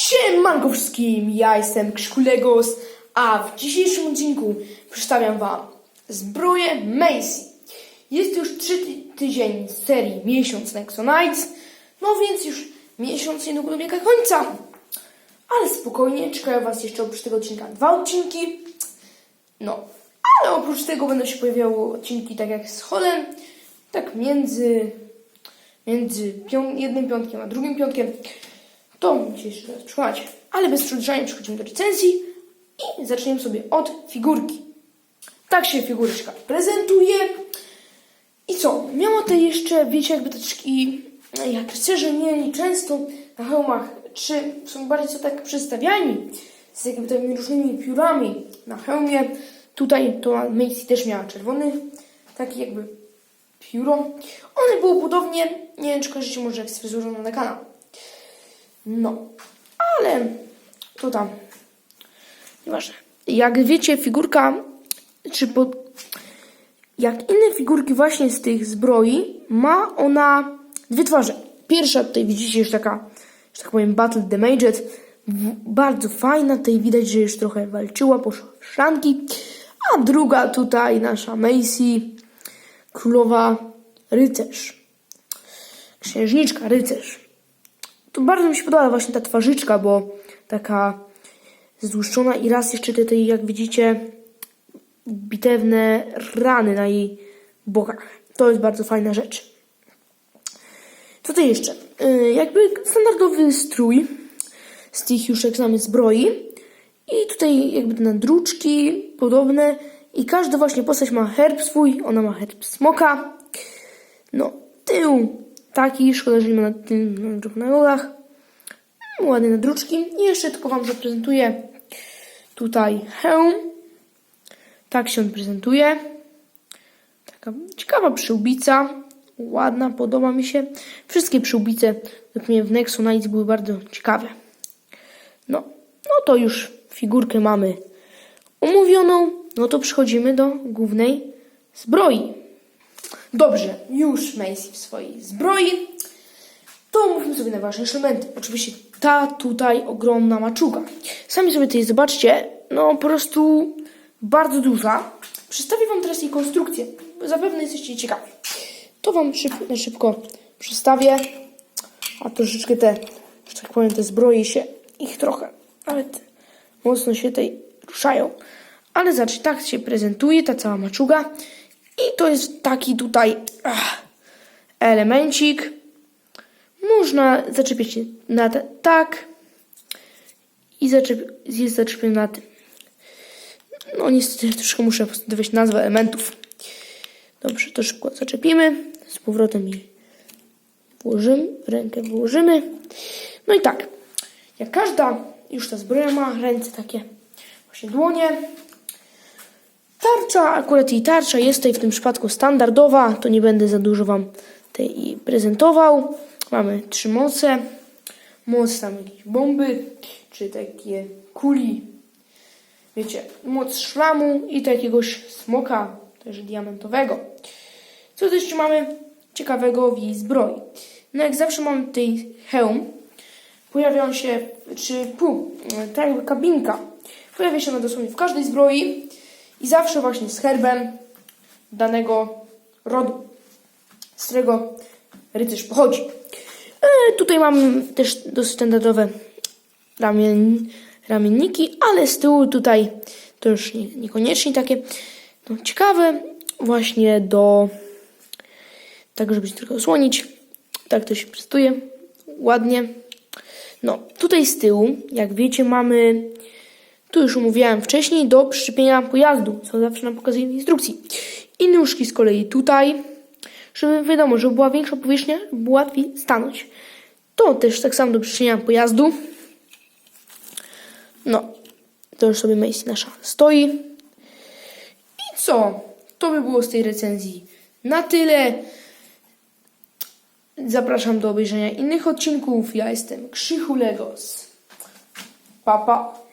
Siemanko wszystkim, ja jestem Krzykulegos, a w dzisiejszym odcinku przedstawiam Wam zbroję Macy. Jest już trzeci tydzień z serii Miesiąc Nexonites, no więc już miesiąc niedługo dobiega końca. Ale spokojnie, czekają Was jeszcze oprócz tego odcinka dwa odcinki. No, ale oprócz tego będą się pojawiały odcinki tak jak z Holem, tak między, między pią- jednym piątkiem a drugim piątkiem. To musisz przekonać. Ale bez przedłużania przechodzimy do recenzji i zaczniemy sobie od figurki. Tak się figureczka prezentuje. I co? Miała te jeszcze, wiecie, jakby taczki, jak rycerze mieli często na hełmach, czy są bardziej co tak przedstawiani, z jakby takimi różnymi piórami na hełmie. Tutaj to Macy też miała czerwony, taki jakby pióro. One było podobnie, nie wiem czy kojarzycie może jak z fryzurą na kanał. No, ale to tam. Nieważne. Jak wiecie, figurka, czy po, jak inne figurki właśnie z tych zbroi, ma ona dwie twarze. Pierwsza tutaj widzicie już taka, że tak powiem, Battle Damaged. Bardzo fajna, tutaj widać, że już trochę walczyła, poszła w szranki. A druga tutaj nasza Macy, królowa rycerz. Księżniczka rycerz. To bardzo mi się podoba właśnie ta twarzyczka, bo taka zdłuszczona i raz jeszcze tutaj, jak widzicie, bitewne rany na jej bokach. To jest bardzo fajna rzecz. Co to jeszcze? Yy, jakby standardowy strój z tych już jak znamy zbroi. I tutaj jakby te nadruczki podobne. I każda właśnie postać ma herb swój. Ona ma herb smoka. No, tył taki, szkoda, że nie ma na na, na nogach. Ładne nadruczki. I jeszcze tylko Wam zaprezentuję tutaj hełm. Tak się on prezentuje. Taka ciekawa przyłbica. Ładna, podoba mi się. Wszystkie przyłbice dokładnie w Nexo Nights były bardzo ciekawe. No, no to już figurkę mamy umówioną. No to przechodzimy do głównej zbroi. Dobrze, już Macy w swojej zbroi. To omówimy sobie najważniejsze elementy. Oczywiście ta tutaj ogromna maczuga. Sami sobie tutaj zobaczcie, no po prostu bardzo duża. Przedstawię Wam teraz jej konstrukcję. Zapewne jesteście ciekawi. To Wam szybko, szybko przedstawię. A troszeczkę te, że tak powiem, te zbroje się, ich trochę, nawet mocno się tutaj ruszają. Ale zacznij, tak się prezentuje ta cała maczuga. I to jest taki tutaj ach, elemencik. Można zaczepić na te, tak i zaczep, jest zaczepiony na tym. No niestety troszkę muszę postudować nazwę elementów. Dobrze, to szybko zaczepimy. Z powrotem i włożymy, rękę włożymy. No i tak, jak każda już ta zbroja ma ręce takie właśnie dłonie. Tarcza, akurat jej tarcza jest tutaj w tym przypadku standardowa, to nie będę za dużo Wam tej prezentował. Mamy trzy moce. Moc tam jakieś bomby, czy takie kuli, wiecie, moc szlamu i takiegoś smoka, też diamentowego. Co też mamy ciekawego w jej zbroi? No jak zawsze mamy tutaj hełm, pojawią się, czy pół, tak jakby kabinka, pojawia się ona dosłownie w każdej zbroi i zawsze właśnie z herbem danego rodu, z którego rycerz pochodzi. E, tutaj mam też dosyć standardowe ramien, ramienniki, ale z tyłu tutaj to już nie, niekoniecznie takie no, ciekawe właśnie do tak, żeby się trochę osłonić. Tak to się prezentuje. Ładnie. No, tutaj z tyłu, jak wiecie, mamy, tu już mówiłem wcześniej, do przyczepienia pojazdu, co zawsze nam pokazuje w instrukcji. I nóżki z kolei tutaj, żeby wiadomo, żeby była większa powierzchnia, było łatwiej stanąć. To też tak samo do przyczepienia pojazdu. No, to już sobie Macy nasza stoi. I co? To by było z tej recenzji na tyle. Zapraszam do obejrzenia innych odcinków. Ja jestem Krzychu Legos. Pa, pa.